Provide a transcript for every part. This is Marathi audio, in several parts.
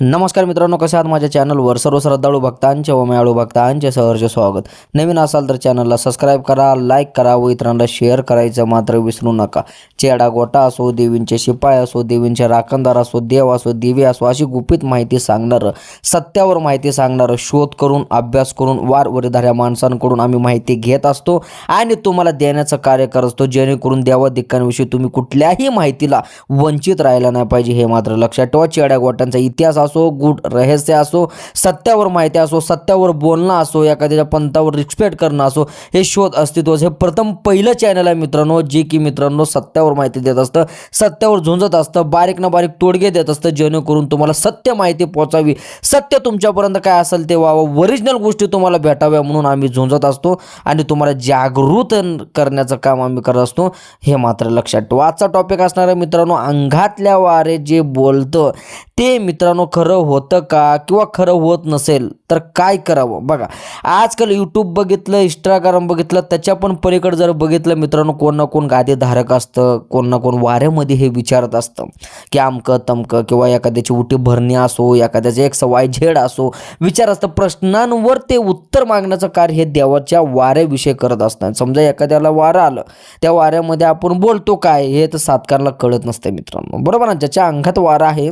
नमस्कार मित्रांनो कसे आहात माझ्या चॅनलवर? सर्व श्रद्धाळू भक्तांचे व मेळाळू भक्तांचे सहर्ष स्वागत. नवीन असाल तर चॅनलला सबस्क्राईब करा लाईक करा व इतरांना शेअर करायचं मात्र विसरू नका. चेडा गोटा असो देवींचे शिपाय असो देवींचे राखणदार असो देव असो दिवे असो अशी गुपित माहिती सांगणारं सत्यावर माहिती सांगणारं शोध करून अभ्यास करून वार वरिधाऱ्या माणसांकडून आम्ही माहिती घेत असतो आणि तुम्हाला देण्याचं कार्य करत असतो. जेणेकरून देवा दिक्कांविषयी तुम्ही कुठल्याही माहितीला वंचित राहायला नाही पाहिजे हे मात्र लक्षात ठेवा. चेड्या गोटांचा इतिहास असो गुड रहस्य असो सत्यावर माहिती असो सत्यावर बोलणं असो एखाद्याच्या पंथावर रिस्पेक्ट करणं असो हे शोध अस्तित्व हे प्रथम पहिलं चॅनल आहे मित्रांनो जे की मित्रांनो सत्यावर माहिती देत असतं. सत्यावर झुंजत असतं बारीक ना बारीक तोडगे देत असतं जेणेकरून तुम्हाला सत्य माहिती पोचावी सत्य तुमच्यापर्यंत काय असेल ते व्हावं ओरिजिनल गोष्टी तुम्हाला भेटाव्या म्हणून आम्ही झुंजत असतो आणि तुम्हाला जागृत करण्याचं काम आम्ही करत असतो. हे मात्र लक्षात ठेवा. आजचा टॉपिक असणार आहे मित्रांनो अंगातल्या वारे जे बोलतं ते मित्रांनो खरं होतं का किंवा खरं होत नसेल तर काय करावं? बघा आजकाल यूट्यूब बघितलं इंस्टाग्राम बघितलं त्याच्या पण पलीकडे जर बघितलं मित्रांनो कोण ना कोण गादीधारक असतं कोण ना कोण वाऱ्यामध्ये हे विचारत असतं की आमकं तमकं किंवा एखाद्याची उठी भरणी असो एखाद्याचे एक वाय झेड असो विचार असतं. प्रश्नांवर ते उत्तर मागण्याचं कार्य हे देवाच्या वाऱ्याविषयी करत असतात. समजा एखाद्याला वारं आलं त्या वाऱ्यामध्ये आपण बोलतो काय हे तर सातकारला कळत नसतं मित्रांनो. बरोबर ना? ज्याच्या अंगात वारा आहे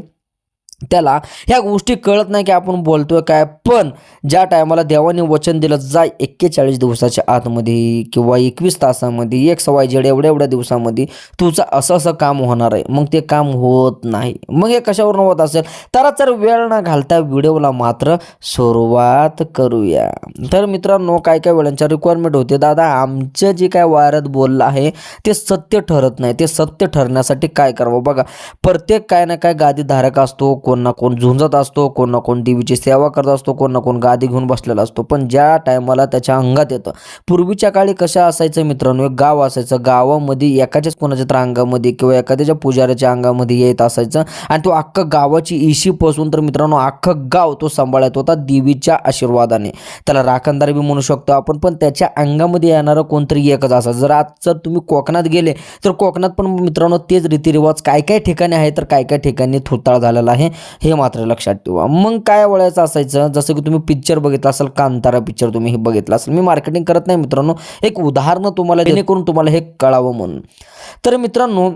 त्याला ह्या गोष्टी कळत नाही की आपण बोलतोय काय पण ज्या टायमाला देवाने वचन दिलं जाय एक्केचाळीस दिवसाच्या आतमध्ये किंवा एकवीस तासामध्ये एक सवाय जेड एवढ्या एवढ्या दिवसामध्ये तुझं असं असं काम होणार आहे. मग ते काम होत नाही. मग हे कशावरून होत असेल? तर जर वेळ न घालता व्हिडिओला मात्र सुरुवात करूया. तर मित्रांनो काय काय वेळांच्या रिक्वायरमेंट होते. दादा आमचं जे काय वाऱ्यात बोललं आहे ते सत्य ठरत नाही. ते सत्य ठरण्यासाठी काय करावं? बघा प्रत्येक काय ना काय गादीधारक असतो कोण ना कोण झुंजत असतो कोण ना कोण देवीची सेवा करत असतो कोण ना कोण गादी घेऊन बसलेला असतो. पण ज्या टायमाला त्याच्या अंगात येतं पूर्वीच्या काळी कशा असायचं मित्रांनो? एक गाव असायचं गावामध्ये एकाच्याच कोणाच्या तर अंगामध्ये किंवा एखाद्याच्या पुजाऱ्याच्या अंगामध्ये येत असायचं आणि तो अख्खं गावाची इशी पसून तर मित्रांनो अख्खं गाव तो सांभाळत होता देवीच्या आशीर्वादाने. त्याला राखणदार बी म्हणू शकतो आपण पण त्याच्या अंगामध्ये येणारं कोणतरी एकच असायचं. जर आज जर तुम्ही कोकणात गेले तर कोकणात पण मित्रांनो तेच रीतिरिवाज काय काय ठिकाणी आहे तर काय काय ठिकाणी थोताळ झालेला आहे. हे मात्र लक्षात ठेवा. मग काय वळायचं असायचं? जसं की तुम्ही पिक्चर बघितला असाल कांतारा पिक्चर तुम्ही हे बघितला असेल. मी मार्केटिंग करत नाही मित्रांनो. एक उदाहरणं तुम्हाला जेणेकरून तुम्हाला हे कळावं म्हणून. तर मित्रांनो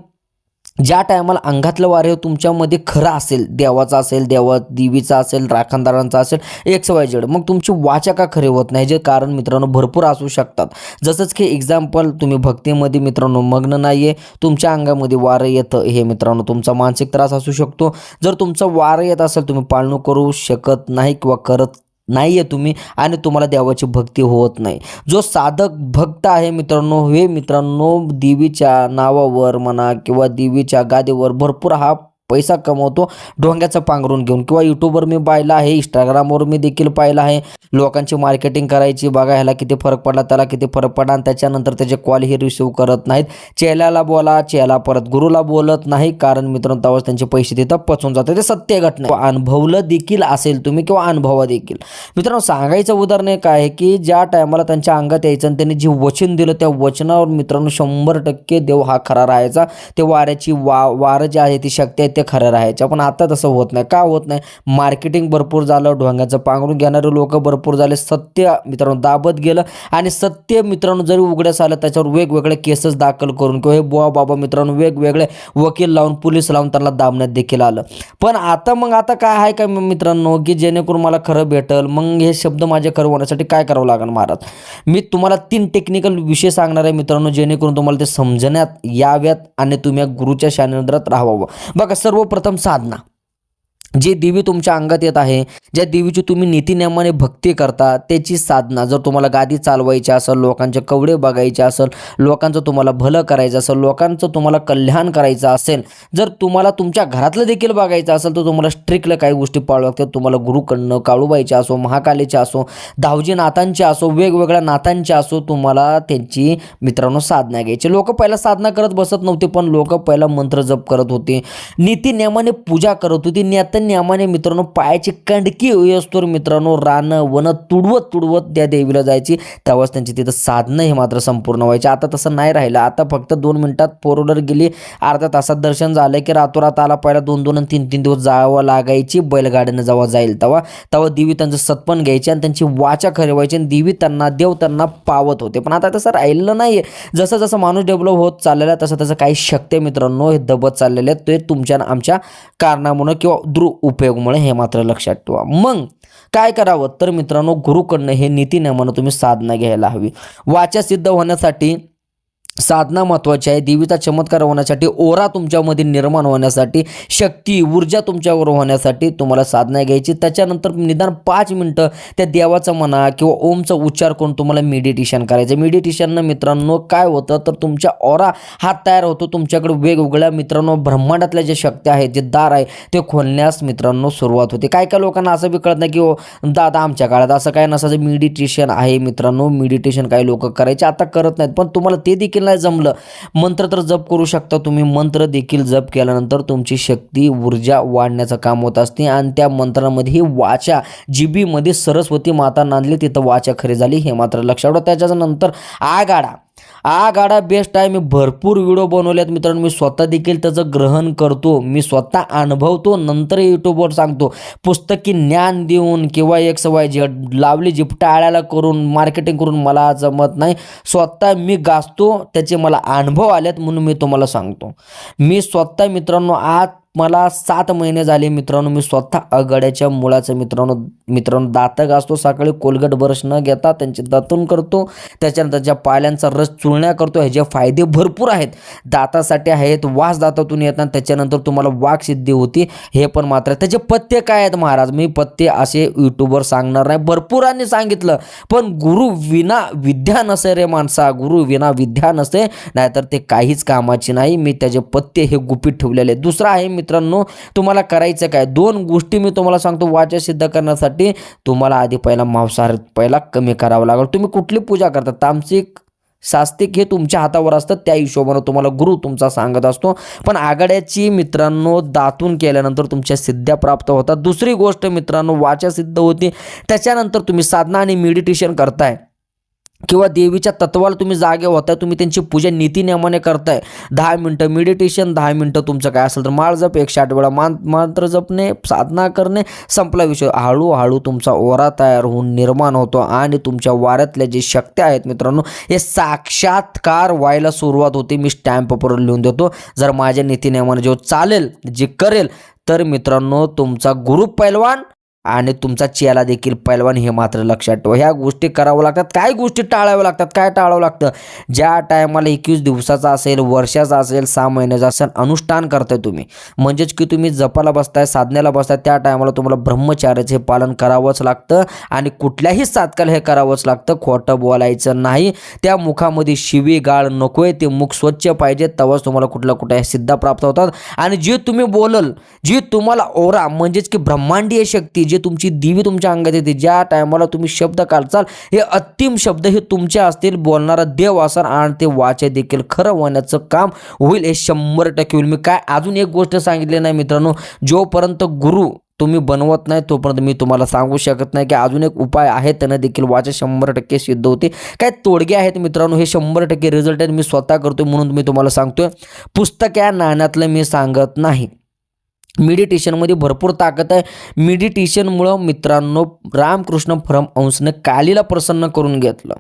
ज्या टायमाला अंगातलं वारे तुमच्यामध्ये खरं असेल देवाचा असेल देवा देवीचा असेल राखणदारांचा असेल एक्स वाय मग तुमची वाचा का खरे होत नाही? जे कारण मित्रांनो भरपूर असू शकतात. जसंच की एक्झाम्पल तुम्ही भक्तीमध्ये मित्रांनो मग्न नाही आहे तुमच्या अंगामध्ये वारं येतं हे मित्रांनो तुमचा मानसिक त्रास असू शकतो. जर तुमचं वारं येत असेल तुम्ही पाळणूक करू शकत नाही किंवा करत नाही आहे तुम्ही आणि तुम्हाला देवाची भक्ती होत नाही. जो साधक भक्त आहे मित्रांनो हे मित्रांनो देवीच्या नावावर म्हणा किंवा देवीच्या गादीवर भरपूर हा पैसा कमवतो डोंग्याचं पांघरून घेऊन. किंवा यूट्यूबवर मी पाहिलं आहे इंस्टाग्रामवर मी देखील पाहिलं आहे. लोकांची मार्केटिंग करायची बघा ह्याला किती फरक पडला त्याला किती फरक पडला आणि त्याच्यानंतर त्याचे कॉल हे रिसिव्ह करत नाहीत. चेल्याला बोला चेला परत गुरुला बोलत नाही कारण मित्रांनो तेव्हाच त्यांचे पैसे तिथं पचून जातात. ते सत्य घटना अनुभवलं देखील असेल तुम्ही किंवा अनुभवा देखील. मित्रांनो सांगायचं उदाहरण एक आहे की ज्या टायमाला त्यांच्या अंगात यायचं आणि त्यांनी जे वचन दिलं त्या वचनावर मित्रांनो शंभर टक्के देव हा खरा राहायचा. ते वाऱ्याची वा वारं जे आहे ती शक्ती आहे ते खरं राहायच्या पण आता तसं होत नाही. का होत नाही? मार्केटिंग भरपूर झालं ढोंग्याचं पांघरून घेणारे लोक भरपूर झाले. सत्य मित्रांनो दाबत गेलं आणि सत्य मित्रांनो जरी उघड्यास आलं त्याच्यावर वेगवेगळे केसेस दाखल करून किंवा हे बुवा बाबा मित्रांनो वेगवेगळे वकील लावून पोलीस लावून त्यांना दाबण्यात देखील आलं. पण आता मग आता काय आहे का मित्रांनो? की जेणेकरून मला खरं भेटल. मग हे शब्द माझे खरं होण्यासाठी काय करावं लागेल महाराज? मी तुम्हाला तीन टेक्निकल विषय सांगणार आहे मित्रांनो जेणेकरून तुम्हाला ते समजण्यात याव्यात आणि तुम्ही या गुरुच्या शानेंद्रात राहावं. बघा सर्वप्रथम साधना जे देवी तुमच्या अंगात येत आहे ज्या देवीची तुम्ही नीतीनियमाने भक्ती करता त्याची साधना जर तुम्हाला गादी चालवायची असेल लोकांचे कवडे बघायचे असेल लोकांचं तुम्हाला भलं करायचं असेल लोकांचं तुम्हाला कल्याण करायचं असेल जर तुम्हाला तुमच्या घरातलं देखील बघायचं असेल तर तुम्हाला स्ट्रिक्टला काही गोष्टी पाळू लागतात. तुम्हाला गुरुकडनं काळूबाईचे असो महाकालीचे असो दावजी नाथांचे असो वेगवेगळ्या नाथांचे असो तुम्हाला त्यांची मित्रांनो साधना घ्यायची. लोक पहिला साधना करत बसत नव्हते पण लोक पहिला मंत्र जप करत होते. नीतीनियमाने पूजा करत होती. नेत्यांच्या नियमाने मित्रांनो पायाची कंडकी असतो मित्रांनो. रानं वन तुडवत तुडवत त्या देवीला जायची. तेव्हाच त्यांची तिथं साधनं हे मात्र संपूर्ण व्हायचे. आता तसं नाही राहिलं. आता फक्त दोन मिनिटात फोर व्हीलर गेली. अर्ध्या तासात दर्शन झालं की रातोरात आला पहिला दोन दोन आणि तीन तीन दिवस जावं लागायची. बैलगाड्यानं जेव्हा जाईल तेव्हा. तेव्हा देवी त्यांचं सत्पन घ्यायची आणि त्यांची वाचा खरी व्हायची आणि देवी त्यांना देव त्यांना पावत होते. पण आता तसं राहिलं नाही जसं जसं माणूस डेव्हलप होत चाललेला आहे तसं तसं काही शक्य मित्रांनो. हे दबत चाललेले आहेत. ते तुमच्या आमच्या कारणामुळं किंवा दुरुपयोगमुळे हे मात्र लक्षात ठेवा. मग काय करावं? तर मित्रांनो गुरुकडनं हे नीती नियमानं तुम्ही साधना घ्यायला हवी. वाचा सिद्ध होण्यासाठी साधना महत्त्वाची आहे. देवीचा चमत्कार होण्यासाठी ओरा तुमच्यामध्ये निर्माण होण्यासाठी शक्ती ऊर्जा तुमच्यावर होण्यासाठी तुम्हाला साधना घ्यायची. त्याच्यानंतर निदान पाच मिनटं त्या देवाचं म्हणा किंवा ओमचा उच्चार करून तुम्हाला मेडिटेशन करायचं. मेडिटेशननं मित्रांनो काय होतं? तर तुमच्या ओरा हा तयार होतो. तुमच्याकडे वेगवेगळ्या मित्रांनो ब्रह्मांडातल्या ज्या शक्ती आहेत जे दार आहे ते खोलण्यास मित्रांनो सुरुवात होते. काय काय लोकांना असं बी कळत नाही की दादा आमच्या काळात असं काय नसायचं. मेडिटेशन आहे मित्रांनो. मेडिटेशन काही लोक करायचे. आता करत नाहीत. पण तुम्हाला ते देखील नाही जमलं. मंत्र तर जप करू शकता तुम्ही. मंत्र देखील जप केल्यानंतर तुमची शक्ती ऊर्जा वाढण्याचं काम होत असते. आणि त्या मंत्रामध्ये ही वाचा. जीबीमध्ये सरस्वती माता नांदली तिथं वाचा खरी झाली. हे मात्र लक्षात ठेवा. त्याच्यानंतर आगाडा. आगाडा बेस्ट आहे. मी भरपूर व्हिडिओ बनवले आहेत मित्रांनो. मी स्वतः देखील त्याचं ग्रहण करतो. मी स्वतः अनुभवतो. नंतर यूट्यूबवर सांगतो. पुस्तकी ज्ञान देऊन किंवा एक सवय जे लावली जी टाळ्याला करून मार्केटिंग करून मला जमत नाही. स्वतः मी गाजतो. त्याचे मला अनुभव आलेत म्हणून मी तुम्हाला सांगतो. मी स्वतः मित्रांनो आज मला सात महिने झाले मित्रांनो मी स्वतः अगड्याच्या मुळाचं मित्रांनो मित्रांनो दातं घासतो सकाळी कोलगट ब्रश न घेता त्यांचे दातून करतो. त्याच्यानंतर ज्या पाल्यांचा रस चुळण्या करतो ह्याचे फायदे भरपूर आहेत दातासाठी आहेत वास दातातून येतात त्याच्यानंतर तुम्हाला वाक सिद्धी होती. हे पण मात्र त्याचे पत्ते काय आहेत महाराज? मी पत्ते असे यूट्यूबवर सांगणार नाही. भरपूरांनी सांगितलं पण गुरु विना विद्या नसे रे माणसा. गुरु विना विद्या नसे नाहीतर ते काहीच कामाची नाही. मी त्याचे पत्ते हे गुपित ठेवलेले आहे. दुसरं आहे मित्रांनो तुम्हाला करायचं काय? दोन गोष्टी मी तुम्हाला सांगतो वाचा सिद्ध करण्यासाठी. तुम्हाला आधी पहिला मांसाहार पहिला कमी करावा लागेल. तुम्ही कुठली पूजा करता? तामसिक सास्तिक हे तुमच्या हातावर असतं. त्या हिशोबानं तुम्हाला गुरु तुमचा सांगत असतो. पण आघाड्याची मित्रांनो दातून केल्यानंतर तुमच्या सिद्ध्या प्राप्त होतात. दुसरी गोष्ट मित्रांनो वाचा सिद्ध होती. त्याच्यानंतर तुम्ही साधना आणि मेडिटेशन करताय. किंवा देवीच्या तत्वाला तुम्ही जागे होताय तुम्ही त्यांची पूजा नीतीनियमाने करताय. दहा मिनटं मेडिटेशन दहा मिनटं तुमचं काय असेल तर माळ जप एकशे आठ वेळा मान मंत्र जपणे साधना करणे संपला विषय. हळूहळू तुमचा ओरा तयार होऊन निर्माण होतो आणि तुमच्या वाऱ्यातल्या जे शक्ती आहेत मित्रांनो हे साक्षात्कार व्हायला सुरुवात होते. मी स्टॅम्प पेपरवर लिहून देतो. जर माझ्या नीतीनियमाने जो चालेल जे करेल तर मित्रांनो तुमचा गुरु पैलवान आणि तुमचा चेला देखील पैलवान हे मात्र लक्षात ठेवा. ह्या गोष्टी कराव्या लागतात. काय गोष्टी टाळाव्या लागतात? काय टाळावं लागतं? ज्या टायमाला एकवीस दिवसाचा असेल वर्षाचा असेल सहा महिन्याचा असेल अनुष्ठान करताय तुम्ही. म्हणजेच की तुम्ही जपाला बसताय साधण्याला बसताय त्या टायमाला तुम्हाला ब्रह्मचार्याचं हे पालन करावंच लागतं आणि कुठल्याही सातकाला हे करावंच लागतं. खोटं बोलायचं नाही. त्या मुखामध्ये शिवी गाळ नकोय. ते मुख स्वच्छ पाहिजे तेव्हाच तुम्हाला कुठल्या कुठल्या सिद्धा प्राप्त होतात. आणि जे तुम्ही बोलल जी तुम्हाला ओरा म्हणजेच की ब्रह्मांडीय शक्ती जे तुमची दिवी तुमच्या अंगात येते ज्या टायमाला तुम्ही शब्द काढचाल हे अंतिम शब्द हे तुमचे असतील बोलणारा देव असाल आणि ते वाचे देखील खरं होण्याचं काम होईल हे शंभर टक्के होईल. मी काय अजून एक गोष्ट सांगितली नाही मित्रांनो जोपर्यंत गुरु तुम्ही बनवत नाही तोपर्यंत मी तुम्हाला सांगू शकत नाही की अजून एक उपाय आहे त्यानं देखील वाचा शंभर टक्के सिद्ध होते. काय तोडगे आहेत मित्रांनो हे शंभर टक्के रिझल्ट आहेत मी स्वतः करतोय म्हणून मी तुम्हाला सांगतोय. पुस्तक या नाण्यातलं मी सांगत नाही. मेडिटेशनमध्ये भरपूर ताकद आहे. मेडिटेशनमुळं मित्रांनो रामकृष्ण परमहंसनं कालीला प्रसन्न करून घेतलं.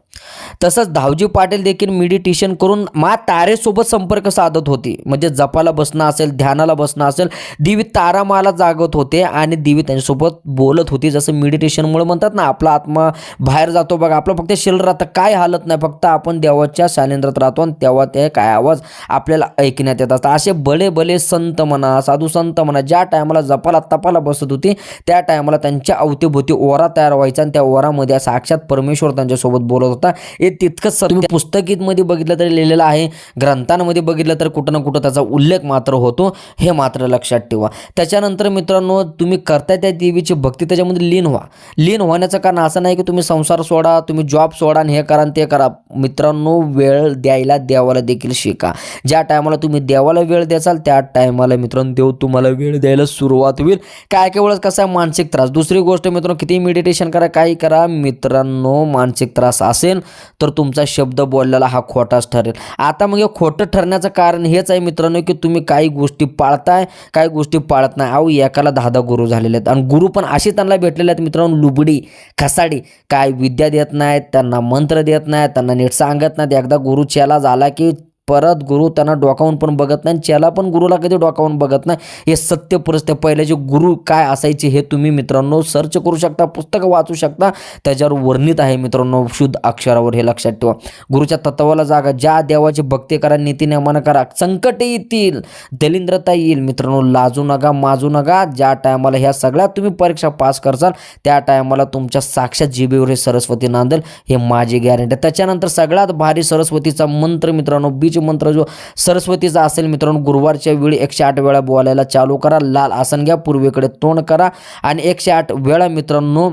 तसंच धावजी पाटील देखील मेडिटेशन करून मा तारेसोबत संपर्क साधत होती. म्हणजे जपाला बसणं असेल ध्यानाला बसणं असेल दिवी तारामाला जागत होते आणि देवी त्यांच्यासोबत बोलत होती. जसं मेडिटेशनमुळे म्हणतात ना आपला आत्मा बाहेर जातो बघा आपलं फक्त शरीर राहतं काय हालत नाही फक्त आपण देवाच्या शालेंद्रात राहतो आणि तेव्हा ते काय आवाज आपल्याला ऐकण्यात येत असतात. असे बले बले संत म्हणा साधू संत म्हणा ज्या टायमाला जपाला तपाला बसत होती त्या टायमाला त्यांच्या अवतीभोवती ओरा तयार व्हायचा आणि त्या ओरामध्ये साक्षात परमेश्वर त्यांच्यासोबत बोलत होता. हे तितकंच सर्व पुस्तकीतमध्ये बघितलं तरी लिहिलेलं आहे ग्रंथांमध्ये बघितलं तर कुठं ना कुठं त्याचा उल्लेख मात्र होतो हे मात्र लक्षात ठेवा. त्याच्यानंतर मित्रांनो तुम्ही करताय त्या देवीची भक्ती त्याच्यामध्ये लीन व्हा. लीन होण्याचं कारण असं नाही की तुम्ही संसार सोडा तुम्ही जॉब सोडा आणि हे करा आणि ते करा. मित्रांनो वेळ द्यायला देवाला देखील शिका. ज्या टायमाला तुम्ही देवाला वेळ द्याचाल त्या टायमाला मित्रांनो देव तुम्हाला वेळ वेळ द्यायला सुरुवात होईल. काय काय वेळेस कसा आहे मानसिक त्रास? दुसरी गोष्ट मित्रांनो किती मेडिटेशन करा काही करा. मित्रांनो मानसिक त्रास असेल तर तुमचा शब्द बोललेला हा खोटाच ठरेल. आता मग हे खोटं ठरण्याचं कारण हेच आहे मित्रांनो की तुम्ही काही गोष्टी पाळताय काही गोष्टी पाळत नाही. अहो एकाला दहा दहा गुरु झालेले आहेत. आणि गुरु पण असे त्यांना भेटलेले आहेत मित्रांनो लुबडी खसाडी. काय विद्या देत नाहीत त्यांना मंत्र देत नाहीत त्यांना नीट सांगत नाहीत. एकदा गुरु चेला झाला की परत गुरु त्यांना डोकावून पण बघत नाही ज्याला पण गुरुला कधी डोकावून बघत नाही हे सत्य परिस्थिती पहिल्याचे गुरु काय असायचे हे तुम्ही मित्रांनो सर्च करू शकता पुस्तकं वाचू शकता त्याच्यावर वर्णित आहे मित्रांनो शुद्ध अक्षरावर हे लक्षात ठेवा. गुरुच्या तत्वाला जागा ज्या देवाची भक्ती करा नीतीनियमानं करा संकट येतील दलिंद्रता येईल. मित्रांनो लाजू नका माजू नका ज्या टायमाला ह्या सगळ्या तुम्ही परीक्षा पास करसाल त्या टायमाला तुमच्या साक्षात जीबीवर हे सरस्वती नांदेल हे माझी गॅरंटी त्याच्यानंतर सगळ्यात भारी सरस्वतीचा मंत्र मित्रांनो बीज मंत्र जो सरस्वतीचा असेल मित्रांनो गुरुवारच्या वेळी एकशे आठ वेळा बोलायला चालू करा. लाल आसन घ्या पूर्वेकडे तोंड करा. आणि एकशे आठ वेळा मित्रांनो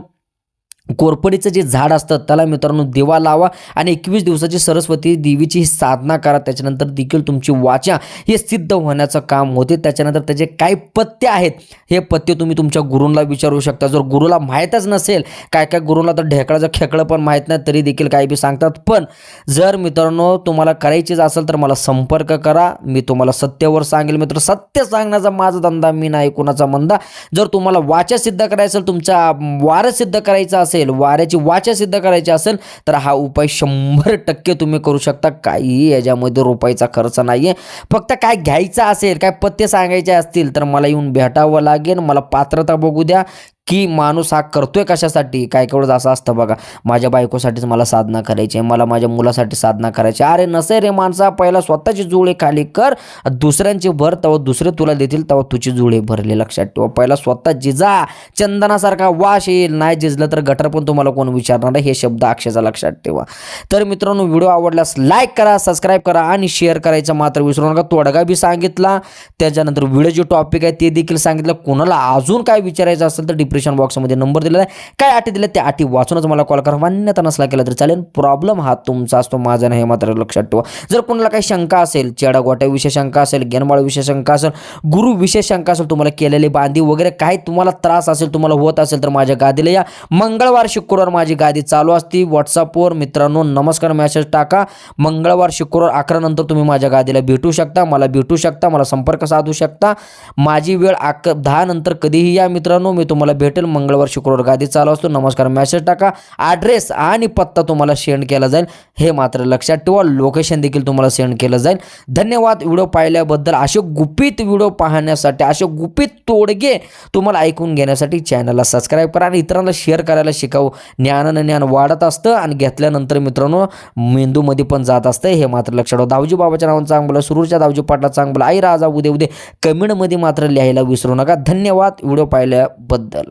कोरपडीचं जे झाड असतं त्याला मित्रांनो दिवा लावा आणि एकवीस दिवसाची सरस्वती देवीची ही साधना करा. त्याच्यानंतर देखील तुमची वाचा हे सिद्ध होण्याचं काम होते. त्याच्यानंतर त्याचे काय पत्ते आहेत हे पत्ते तुम्ही तुमच्या गुरूंना विचारू शकता. जर गुरुला माहीतच नसेल काय काय गुरुला तर ढेकळाचं खेकळं पण माहीत नाही तरी देखील काही बी सांगतात. पण जर मित्रांनो तुम्हाला करायचीच असेल तर मला संपर्क करा. मी तुम्हाला सत्यावर सांगेल मित्र. सत्य सांगण्याचा माझा धंदा मी नाही कुणाचा मंदा. जर तुम्हाला वाचा सिद्ध करायचं असेल तुमचा वारं सिद्ध करायचा असेल वाऱ्याची वाचा सिद्ध करायची असेल तर हा उपाय शंभर टक्के तुम्ही करू शकता. काही याच्यामध्ये रोपायचा खर्च नाही आहे फक्त काय घ्यायचं असेल काय पत्ते सांगायचे असतील तर मला येऊन भेटावं लागेल. मला पात्रता बघू द्या. की माणूस हा करतोय कशासाठी? काय केवढं असं असतं बघा. माझ्या बायकोसाठीच मला साधना करायची आहे मला माझ्या मुलासाठी साधना करायची आहे. अरे नसे रे माणसा पहिला स्वतःची जुळे खाली कर. दुसऱ्यांची भर तेव्हा दुसरे तुला देतील तेव्हा तुझी जुळे भरले लक्षात ठेवा. पहिला स्वतः जिजा. चंदनासारखा वास येईल. नाही जिजलं तर गटर पण तुम्हाला कोण विचारणार हे शब्द अक्षरचा लक्षात ठेवा. तर मित्रांनो व्हिडिओ आवडल्यास लाईक करा सबस्क्राईब करा आणि शेअर करायचं मात्र विसरू नका. तोडगा बी सांगितला. त्याच्यानंतर व्हिडिओ जे टॉपिक आहे ते देखील सांगितलं. कोणाला अजून काय विचारायचं असेल तर डिस्क्रिप्शन बॉक्समध्ये नंबर दिलेला आहे. काय अटी दिल्या त्या अटी वाचूनच मला कॉल करा. मान्यता नसला केला तर चालेल. प्रॉब्लेम हा तुमचा असतो माझा नाही हे मात्र लक्षात ठेवा. जर कोणाला काही शंका असेल चेडागोट्याविषयी शंका असेल गेनबाळविषयी शंका असेल गुरुविषयी शंका असेल तुम्हाला केलेली बांधी वगैरे काही तुम्हाला त्रास असेल तुम्हाला होत असेल तर माझ्या गादीला या. मंगळवार शुक्रवार माझी गादी चालू असते. व्हॉट्सअपवर मित्रांनो नमस्कार मेसेज टाका. मंगळवार शुक्रवार अकरा नंतर तुम्ही माझ्या गादीला भेटू शकता. मला भेटू शकता मला संपर्क साधू शकता. माझी वेळ अक दहा नंतर कधीही या मित्रांनो. मी तुम्हाला भेटेल. मंगळवार शुक्रवार गादी चालू असतो. नमस्कार मेसेज टाका. ॲड्रेस आणि पत्ता तुम्हाला सेंड केला जाईल. हे मात्र लक्षात ठेवा. लोकेशन देखील तुम्हाला सेंड केलं जाईल. धन्यवाद व्हिडिओ पाहिल्याबद्दल. असे गुपित व्हिडिओ पाहण्यासाठी असे गुपित तोडगे तुम्हाला ऐकून घेण्यासाठी चॅनलला सबस्क्राईब करा आणि इतरांना शेअर करायला शिकावं. ज्ञानानं ज्ञान वाढत असतं आणि घेतल्यानंतर मित्रांनो मेंदूमध्ये पण जात असतं. हे मात्र लक्षात ठेवा. दावजी बाबाच्या नावानं चांगलं बोला. सुरूरच्या दावजी पाटला चांगलं बोला. आई राजा उदे उदे. कमेंटमध्ये मात्र लिहायला विसरू नका. धन्यवाद व्हिडिओ पाहिल्याबद्दल.